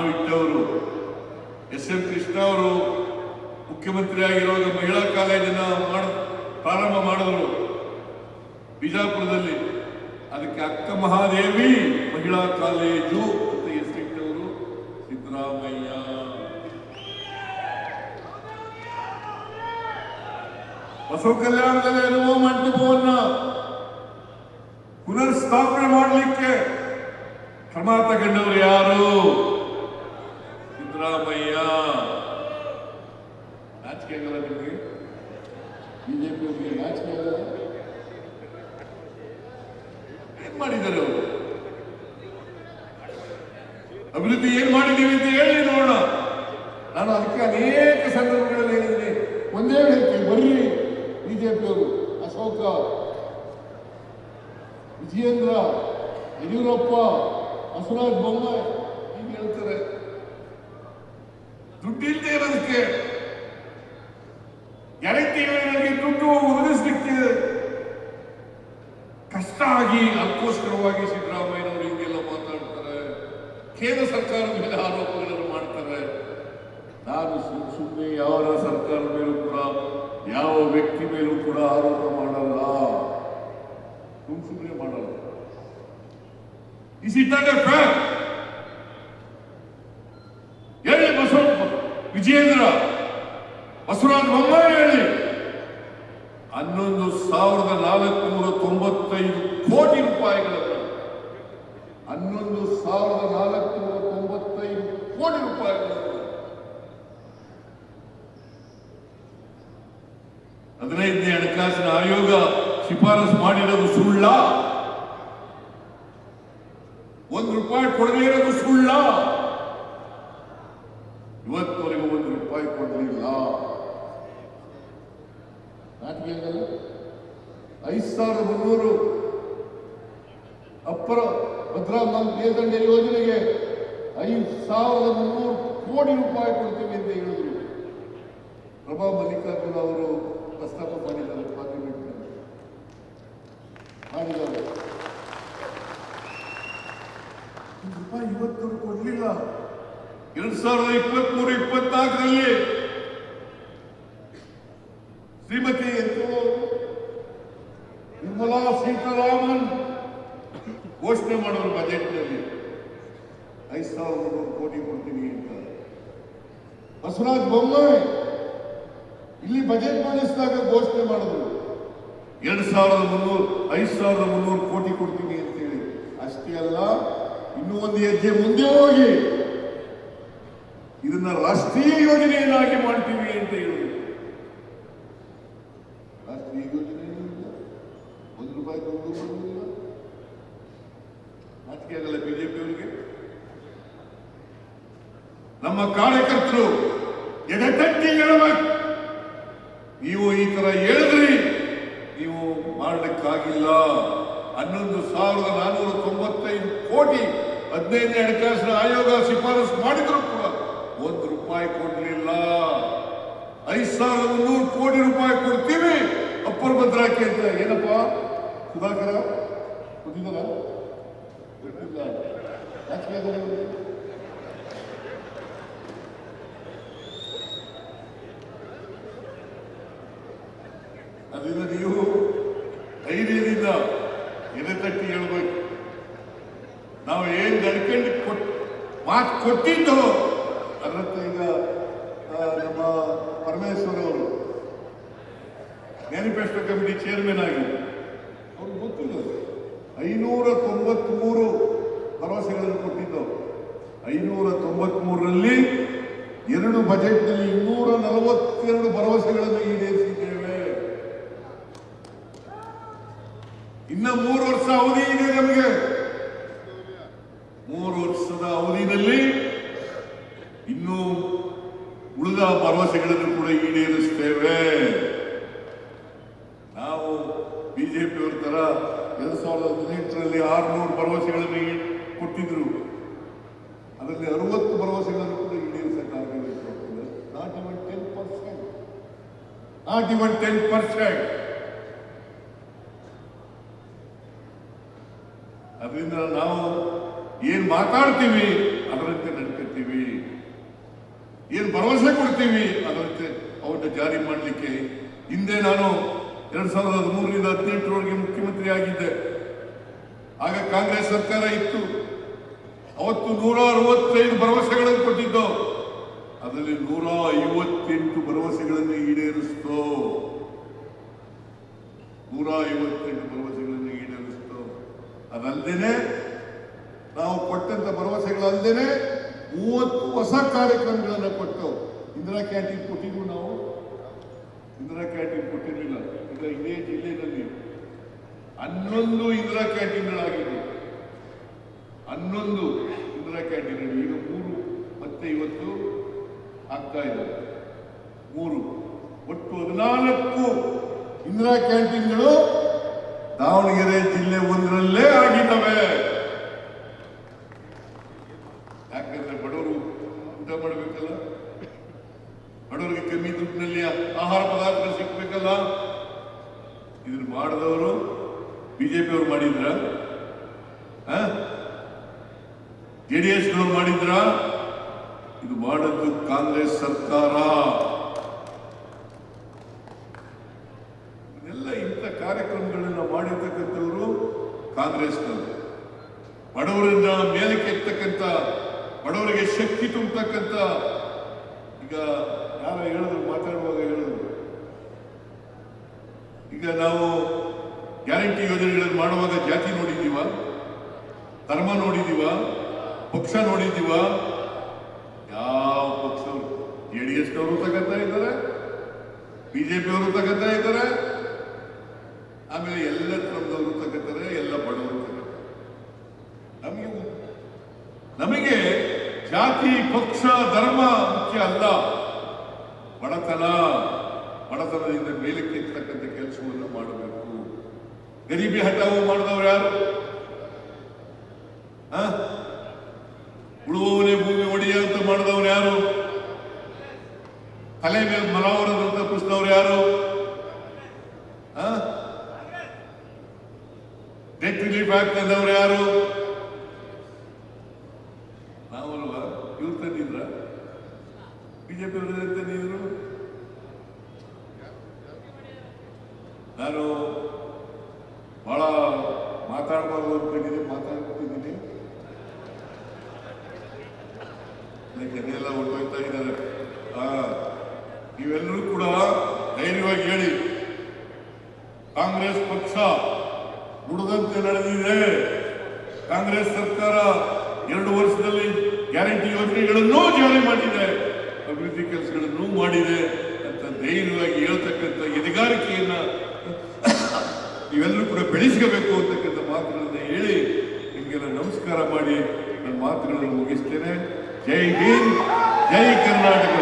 ನಾವು ಇಟ್ಟವರು. S M Krishna ಅವರು ಮುಖ್ಯಮಂತ್ರಿ ಮಹಿಳಾ ಕಾಲೇಜನ್ನ ಮಾಡ, ಪ್ರಾರಂಭ ಮಾಡಿದ್ರು. ಬಿಜಾಪುರದಲ್ಲಿ. ಅದಕ್ಕೆ ಅಕ್ಕ ಮಹಾದೇವಿ ಮಹಿಳಾ ಕಾಲೇಜು ಅಂತ ಹೆಸರಿಟ್ಟವರು ಸಿದ್ದರಾಮಯ್ಯ. ಬಸವ ಕಲ್ಯಾಣದಲ್ಲಿ ಅನುಭವ ಮಂಟಪವನ್ನ ಪುನರ್ ಸ್ಥಾಪನೆ ಮಾಡಲಿಕ್ಕೆ ಕ್ರಮ ತಗೊಂಡವರು ಯಾರು ಸಿದ್ದರಾಮಯ್ಯ ನಾಚಿಕೆ ಆಗಲ್ಲ ನಿಮಗೆ ಬಿಜೆಪಿ ಅವರಿಗೆ ನಾಚಿಕೆ ಆಗಲ್ಲ ಏನ್ ಮಾಡಿದ್ದಾರೆ ಅವರು? ಅಭಿವೃದ್ಧಿ ಏನ್ ಮಾಡಿದ್ದೀವಿ ಅಂತ ಹೇಳಿ ನೋಡೋಣ. ನಾನು ಅದಕ್ಕೆ ಅನೇಕ ಸಂದರ್ಭಗಳಲ್ಲಿ ಹೇಳಿದ್ದೀನಿ. ಒಂದೇ ಹೇಳ್ತೀನಿ ಬರ್ರಿ ಬಿಜೆಪಿಯವರು ಅಶೋಕ, ವಿಜಯೇಂದ್ರ, ಯಡಿಯೂರಪ್ಪ, ಬಸವರಾಜ ಬೊಮ್ಮಾಯಿ ಹೀಗೆ ಹೇಳ್ತಾರೆ. ದುಡ್ಡಿಲ್ಲದೆ ಇರೋದಕ್ಕೆ ಅದಕ್ಕೋಸ್ಕರವಾಗಿ ಸಿದ್ದರಾಮಯ್ಯನವರು ಹಿಂಗೆಲ್ಲ ಮಾತಾಡ್ತಾರೆ. ಕೇಂದ್ರ ಸರ್ಕಾರದ ಮೇಲೆ ಆರೋಪಗಳನ್ನು ಮಾಡ್ತಾರೆ. ನಾನು ಸುಮ್ ಸುಮ್ಮನೆ ಯಾವ ಸರ್ಕಾರದ ಮೇಲೂ ಕೂಡ, ಯಾವ ವ್ಯಕ್ತಿ ಮೇಲೂ ಕೂಡ ಆರೋಪ ಮಾಡಲ್ಲ. ಸುಮ್ ಸುಮ್ಮನೆ ಮಾಡಲ್ಲ. ಇಸ್ ಇಟ್ ಹೇಳಿ ಬಸವ ವಿಜಯೇಂದ್ರ, ಬಸವರಾಜ ಬೊಮ್ಮಾಯಿ ಹೇಳಿ. ಹನ್ನೊಂದು ಸಾವಿರದ ನಾಲ್ಕುನೂರ ತೊಂಬತ್ತೈದು ಕೋಟಿ ರೂಪಾಯಿಗಳನ್ನು ಹನ್ನೊಂದು ಸಾವಿರದ ನಾಲ್ಕುನೂರ ತೊಂಬತ್ತೈದು ಕೋಟಿ ರೂಪಾಯಿಗಳನ್ನು ಹದಿನೈದನೇ ಹಣಕಾಸಿನ ಆಯೋಗ ಶಿಫಾರಸು ಮಾಡಿರೋದು ಸುಳ್ಳ? ಒಂದು ರೂಪಾಯಿ ಕೊಡದೇ ಇರೋದು ಸುಳ್ಳ? ಇವತ್ತವರೆಗೂ ಒಂದು ರೂಪಾಯಿ ಕೊಡಲಿಲ್ಲ. ಐದು ಸಾವಿರದ ಮುನ್ನೂರು ಮೇಲ್ದಂಡೆ ಯೋಜನೆಗೆ ಐದು ಸಾವಿರದ ಮುನ್ನೂರು ಕೋಟಿ ರೂಪಾಯಿ ಕೊಡ್ತೀವಿ ಅಂತ ಹೇಳಿದ್ರು. ಪ್ರಭಾ ಮಲ್ಲಿಕಾರ್ಜುನ ಅವರು ಪ್ರಸ್ತಾಪ ಮಾಡಿದ್ದಾರೆ ಪಾರ್ಲಿಮೆಂಟ್ನಲ್ಲಿ. ಮಾಡಿದ್ದಾರೆ. ರೂಪಾಯಿ ಇವತ್ತು ಕೊಡಲಿಲ್ಲ. ಎರಡ್ ಸಾವಿರದ ಇಪ್ಪತ್ಮೂರು ಇಪ್ಪತ್ನಾಲ್ಕರಲ್ಲಿ ಶ್ರೀಮತಿ ಎಂತೋ ನಿರ್ಮಲಾ ಸೀತಾರಾಮನ್ ಘೋಷಣೆ ಮಾಡೋರು ಬಜೆಟ್ನಲ್ಲಿ ಐದು ಮುನ್ನೂರು ಕೋಟಿ ಕೊಡ್ತೀನಿ ಅಂತ. ಬಸವರಾಜ್ ಬೊಮ್ಮಾಯಿ ಇಲ್ಲಿ ಬಜೆಟ್ ಮಂಡಿಸಿದಾಗ ಘೋಷಣೆ ಮಾಡಿದ್ರು. ಎರಡು ಸಾವಿರದ ಮುನ್ನೂರು, ಐದು ಸಾವಿರದ ಮುನ್ನೂರು ಕೋಟಿ ಕೊಡ್ತೀನಿ ಅಂತೇಳಿ. ಅಷ್ಟೇ ಅಲ್ಲ, ಇನ್ನೂ ಒಂದು ಹೆಜ್ಜೆ ಮುಂದೆ ಹೋಗಿ. ಇದನ್ನ ರಾಷ್ಟ್ರೀಯ ಯೋಜನೆಯನ್ನಾಗಿ ಮಾಡ್ತೀವಿ ಅಂತ ಹೇಳಿದ್ರು ರಾಷ್ಟ್ರೀಯ ಯೋಜನೆ ಇಲ್ಲ ಒಂದು ರೂಪಾಯಿ ದುಡ್ಡು ಬರುವುದಿಲ್ಲ ನಾಚಿಕೆ ಆಗಲ್ಲ ಬಿಜೆಪಿಯವರಿಗೆ ನಮ್ಮ ಕಾರ್ಯಕರ್ತರು ಎಡೆತಟ್ಟಿ ಹೇಳಬೇಕು ನೀವು ಈ ತರ ಹೇಳಿದ್ರಿ ನೀವು ಮಾಡಲಿಕ್ಕಾಗಿಲ್ಲ. ಹನ್ನೊಂದು ಸಾವಿರದ ನಾನ್ನೂರ ತೊಂಬತ್ತೈದು ಕೋಟಿ ಹದಿನೈದನೇ ಹಣಕಾಸಿನ ಆಯೋಗ ಶಿಫಾರಸು ಮಾಡಿದ್ರು ಕೂಡ ಒಂದು ರೂಪಾಯಿ ಕೊಡಲಿಲ್ಲ. ಐದು ಸಾವಿರದ ಮುನ್ನೂರು ಕೋಟಿ ರೂಪಾಯಿ ಕೊಡ್ತೀವಿ. ಅಪ್ಪರ್ ಭದ್ರಾಕ್ಕೆ ಅಂತ ಏನಪ್ಪ? ಸುಧಾಕರ? ಕೊಟ್ಟಿದ್ದಾರ ಅದರಿಂದ ನೀವು ಧೈರ್ಯದಿಂದ ಎದೆ ತಟ್ಟಿ ಹೇಳ್ಬೇಕು. ನಾವು ಏನ್ ನಡ್ಕೊಂಡು ಕೊಟ್, ಮಾತು ಕೊಟ್ಟಿದ್ದು ಅದರಂತ ಈಗ ನಮ್ಮ ಪರಮೇಶ್ವರ್ ಅವರು ಮ್ಯಾನಿಫೆಸ್ಟೋ ಕಮಿಟಿ ಚೇರ್ಮನ್ ಆಗಿ ಅವ್ರಿಗೆ ಗೊತ್ತಿಲ್ಲ. ಐನೂರ ತೊಂಬತ್ಮೂರು ಭರವಸೆಗಳನ್ನು ಕೊಟ್ಟಿದ್ದು. ಐನೂರ ತೊಂಬತ್ಮೂರರಲ್ಲಿ ಎರಡು ಬಜೆಟ್ನಲ್ಲಿ ಇನ್ನೂರ ನಲವತ್ತೆರಡು ಭರವಸೆಗಳನ್ನು ಈಡೇರಿಸಿದ್ದೇವೆ ಇನ್ನ ಮೂರು ವರ್ಷ ಅವಧಿ ಇದೆ ನಮಗೆ. ಮೂರು ವರ್ಷದ ಅವಧಿನಲ್ಲಿ ಇನ್ನೂ ಉಳಿದ ಭರವಸೆಗಳನ್ನು ಕೂಡ ಈಡೇರಿಸ್ತೇವೆ. ನಾವು ಬಿಜೆಪಿಯವರ ತರ ಎರಡ್ ಸಾವಿರದ ಹದಿನೆಂಟರಲ್ಲಿ ಆರ್ನೂರು ಭರವಸೆಗಳನ್ನು ಕೊಟ್ಟಿದ್ರು. ಅದರಲ್ಲಿ ಅರವತ್ತು ಭರವಸೆಗಳನ್ನು ಕೂಡ ಈಡೇರಿಸಕ್ಕಾಗಲಿಲ್ಲ not even ten percent. Not even ten percent. ಅದರಿಂದ ನಾವು ಏನ್ ಮಾತಾಡ್ತೀವಿ ಅದರಂತೆ ನಡ್ಕೊತೀವಿ. ಏನು ಭರವಸೆ ಕೊಡ್ತೀವಿ ಅದರಂತೆ ಅವನ್ನ ಜಾರಿ ಮಾಡಲಿಕ್ಕೆ ಹಿಂದೆ ನಾನು ಎರಡ್ ಸಾವಿರದ ಹದಿಮೂರರಿಂದ ಹದಿನೆಂಟರವರೆಗೆ ಮುಖ್ಯಮಂತ್ರಿ ಆಗಿದ್ದೆ. ಆಗ ಕಾಂಗ್ರೆಸ್ ಸರ್ಕಾರ ಇತ್ತು. ಅವತ್ತು ನೂರ ಅರವತ್ತೈದು ಭರವಸೆಗಳನ್ನು ಕೊಟ್ಟಿದ್ದು, ಅದರಲ್ಲಿ ನೂರ ಐವತ್ತೆಂಟು ಭರವಸೆಗಳನ್ನು ಈಡೇರಿಸ್ತೋ. ನೂರ ಐವತ್ತೆಂಟು ಈಡೇರಿಸ್ತೋ ಅದಲ್ಲದೇನೆ ನಾವು ಕೊಟ್ಟಂತ ಭರವಸೆಗಳಲ್ಲದೇನೆ ಮೂವತ್ತು ಹೊಸ ಕಾರ್ಯಕ್ರಮಗಳನ್ನು ಕೊಟ್ಟು ಇಂದಿರಾ ಕ್ಯಾಂಟೀನ್ ಕೊಟ್ಟಿದ್ವು ನಾವು. ಇಂದಿರಾ ಕ್ಯಾಂಟೀನ್ ಕೊಟ್ಟಿರಲಿಲ್ಲ. ಈಗ ಇದೇ ಜಿಲ್ಲೆಯಲ್ಲಿ ಹನ್ನೊಂದು ಇಂದಿರಾ ಕ್ಯಾಂಟೀನ್ಗಳಾಗಿವೆ. ಹನ್ನೊಂದು ಇಂದಿರಾ ಕ್ಯಾಂಟೀನ್ ಈಗ ಮೂರು, ಮತ್ತೆ ಇವತ್ತು ಆಗ್ತಾ ಇದೆ. ಮೂರು. ಒಟ್ಟು ಹದಿನಾಲ್ಕು ಇಂದಿರಾ ಕ್ಯಾಂಟೀನ್ಗಳು ದಾವಣಗೆರೆ ಜಿಲ್ಲೆ ಒಂದರಲ್ಲೇ ಆಗಿದ್ದಾವೆ. ಯಾಕಂದ್ರೆ ಬಡವರು ಊಟ ಮಾಡಬೇಕಲ್ಲ? ಬಡವರಿಗೆ ಕಮ್ಮಿ ದುಡ್ಡಿನಲ್ಲಿ ಆಹಾರ ಪದಾರ್ಥ ಸಿಗ್ಬೇಕಲ್ಲ? ಇದನ್ನ ಮಾಡಿದವರು ಬಿಜೆಪಿ ಅವರು ಮಾಡಿದ್ರ ಜೆಡಿಎಸ್ ನವರು ಮಾಡಿದ್ರ? ಇದು ಮಾಡದ್ದು ಕಾಂಗ್ರೆಸ್ ಸರ್ಕಾರ. ಬಡವರನ್ನ ಮೇಲಕ್ಕೆ ಎತ್ತಕ್ಕಂಥ ಬಡವರಿಗೆ ಶಕ್ತಿ ತುಂಬತಕ್ಕಂಥ ಈಗ ಯಾರ ಹೇಳಿದ್ರು, ಮಾತಾಡುವಾಗ ಹೇಳಿದ್ರು. ಈಗ ನಾವು ಗ್ಯಾರಂಟಿ ಯೋಜನೆಗಳನ್ನು ಮಾಡುವಾಗ ಜಾತಿ ನೋಡಿದ್ದೀವ? ಧರ್ಮ ನೋಡಿದ್ದೀವ? ಪಕ್ಷ ನೋಡಿದ್ದೀವ? ಯಾವ ಪಕ್ಷ ಜೆ ಡಿ ಎಸ್ನವರು ತಗತ್ತಾ ಇದ್ದಾರೆ ಬಿಜೆಪಿ ಅವರು ತಗತ್ತಾ ಇದ್ದಾರೆ. ಆಮೇಲೆ ಜಾತಿ, ಪಕ್ಷ, ಧರ್ಮ ಮುಖ್ಯ ಅಲ್ಲ. ಬಡತನ, ಬಡತನದಿಂದ ಮೇಲಕ್ಕೆ ಇರ್ತಕ್ಕಂಥ ಕೆಲಸವನ್ನು ಮಾಡಬೇಕು. ಗರೀಬಿ ಹಠಾವು ಮಾಡಿದವರು ಯಾರು? ಉಳುವವನೇ ಭೂಮಿ ಒಡೆಯ ಅಂತ ಮಾಡಿದವರು ಯಾರು? ತಲೆ ಮೇಲೆ ಮಲವರನ್ನು ತಪ್ಪಿಸಿದವರು ಯಾರು? ಡೆಟ್ ರಿಲೀಫ್ ತಂದವರು ಯಾರು? ಬಿಜೆಪಿ ಅವರು ನೀವು ನಾನು ಬಹಳ ಮಾತಾಡಬಾರ್ದು ಅನ್ಕೊಂಡಿದ್ದೆ ಮಾತಾಡ್ತಿದ್ದೀನಿ. ಎಲ್ಲ ಹೊರಟೋಗ್ತಾ ಇದ್ದಾರೆ. ನೀವೆಲ್ಲರೂ ಕೂಡ ಧೈರ್ಯವಾಗಿ ಹೇಳಿ. ಕಾಂಗ್ರೆಸ್ ಪಕ್ಷ ನುಡಿದಂತೆ ನಡೆದಿದೆ. ಕಾಂಗ್ರೆಸ್ ಸರ್ಕಾರ ಎರಡು ವರ್ಷದಲ್ಲಿ ಗ್ಯಾರಂಟಿ ಯೋಜನೆಗಳನ್ನೂ ಜಾರಿ ಮಾಡಿದೆ. ಅಭಿವೃದ್ಧಿ ಕೆಲಸಗಳನ್ನು ಮಾಡಿದೆ ಅಂತ ಧೈರ್ಯವಾಗಿ ಹೇಳ್ತಕ್ಕಂಥ ಎದೆಗಾರಿಕೆಯನ್ನ ನೀವೆಲ್ಲರೂ ಕೂಡ ಬೆಳೆಸ್ಕೋಬೇಕು ಅಂತಕ್ಕಂಥ ಮಾತುಗಳನ್ನ ಹೇಳಿ ನಿಮಗೆಲ್ಲ ನಮಸ್ಕಾರ ಮಾಡಿ. ನನ್ನ ಮಾತುಗಳನ್ನು ಮುಗಿಸ್ತೇನೆ. ಜೈ ಹಿಂದ್, ಜೈ ಕರ್ನಾಟಕ.